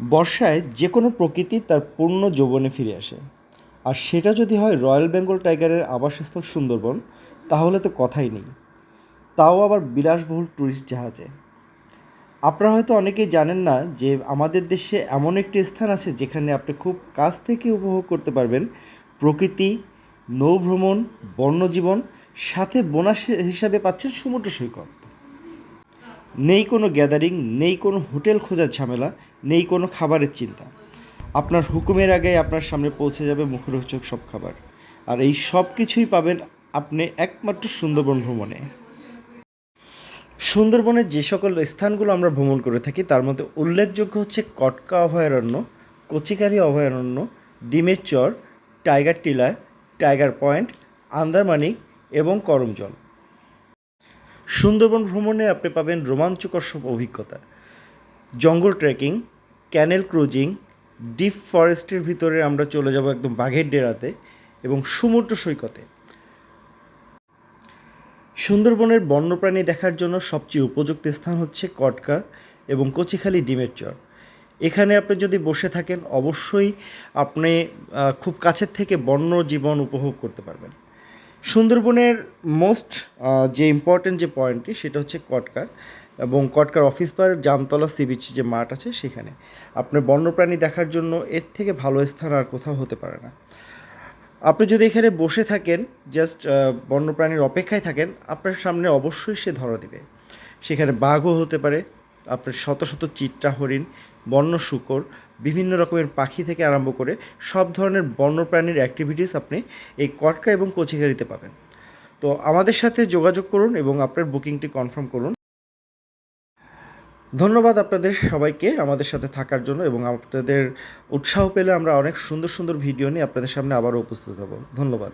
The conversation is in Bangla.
বর্ষায় যে কোনো প্রকৃতি তার পূর্ণ যৌবনে ফিরে আসে। আর সেটা যদি হয় রয়্যাল বেঙ্গল টাইগারের আবাসস্থল সুন্দরবন, তাহলে তো কথাই নেই। তাও আবার বিলাসবহুল ট্যুরিস্ট জাহাজে। আপনারা হয়তো অনেকেই জানেন না যে আমাদের দেশে এমন একটি স্থান আছে যেখানে আপনি খুব কাছ থেকে উপভোগ করতে পারবেন প্রকৃতি, নৌভ্রমণ, বন্যজীবন, সাথে বোনাস হিসাবে পাচ্ছেন সমুদ্র সৈকত। নেই কোনো গ্যাদারিং, নেই কোনো হোটেল খোঁজার ঝামেলা নেই কোনো খাবারের চিন্তা। আপনার হুকুমের আগে আপনার সামনে পৌঁছে যাবে মুখরোচক সব খাবার। আর এই সব কিছুই পাবেন আপনি একমাত্র সুন্দরবন ভ্রমণে। সুন্দরবনের যে সকল স্থানগুলো আমরা ভ্রমণ করে থাকি, তার মধ্যে উল্লেখযোগ্য হচ্ছে কটকা অভয়ারণ্য কচিকারি অভয়ারণ্য, ডিমের চর, টাইগার টিলা, টাইগার পয়েন্ট আন্দারমানিক এবং করমজল। সুন্দরবন ভ্রমণে আপনি পাবেন রোমাঞ্চকর সব অভিজ্ঞতা। জঙ্গল ট্রেকিং ক্যানেল ক্রুজিং, ডিপ ফরেস্টের ভিতরে আমরা চলে যাব একদম বাঘের ডেরাতে এবং সমুদ্র সৈকতে। সুন্দরবনের বন্যপ্রাণী দেখার জন্য সবচেয়ে উপযুক্ত স্থান হচ্ছে কটকা এবং কচিখালি ডিমের চর। এখানে আপনি যদি বসে থাকেন, অবশ্যই আপনি খুব কাছের থেকে বন্য জীবন উপভোগ করতে পারবেন। সুন্দরবনের মোস্ট যে ইম্পর্টেন্ট যে পয়েন্টটি, সেটা হচ্ছে কটকা। এবং কটকার অফিস পার জামতলা সি বিচ যে মাঠ আছে সেখানে। আপনার বন্যপ্রাণী দেখার জন্য এর থেকে ভালো স্থান আর কোথাও হতে পারে না। আপনি যদি এখানে বসে থাকেন জাস্ট বন্যপ্রাণীর অপেক্ষায় থাকেন, আপনার সামনে অবশ্যই সে ধরা দেবে। সেখানে বাঘও হতে পারে, আপনার শত শত চিত্রা হরিণ বন্য শূকর, বিভিন্ন রকমের পাখি থেকে আরম্ভ করে সব ধরনের বন্যপ্রাণীর অ্যাক্টিভিটিস আপনি এই কটকা এবং কচিকারিতে পাবেন। তো আমাদের সাথে যোগাযোগ করুন এবং আপনার বুকিংটি কনফার্ম করুন। ধন্যবাদ আপনাদের সবাইকে আমাদের সাথে থাকার জন্য এবং আপনাদের উৎসাহ পেলে আমরা অনেক সুন্দর সুন্দর ভিডিও নিয়ে আপনাদের সামনে আবারও উপস্থিত হব। ধন্যবাদ।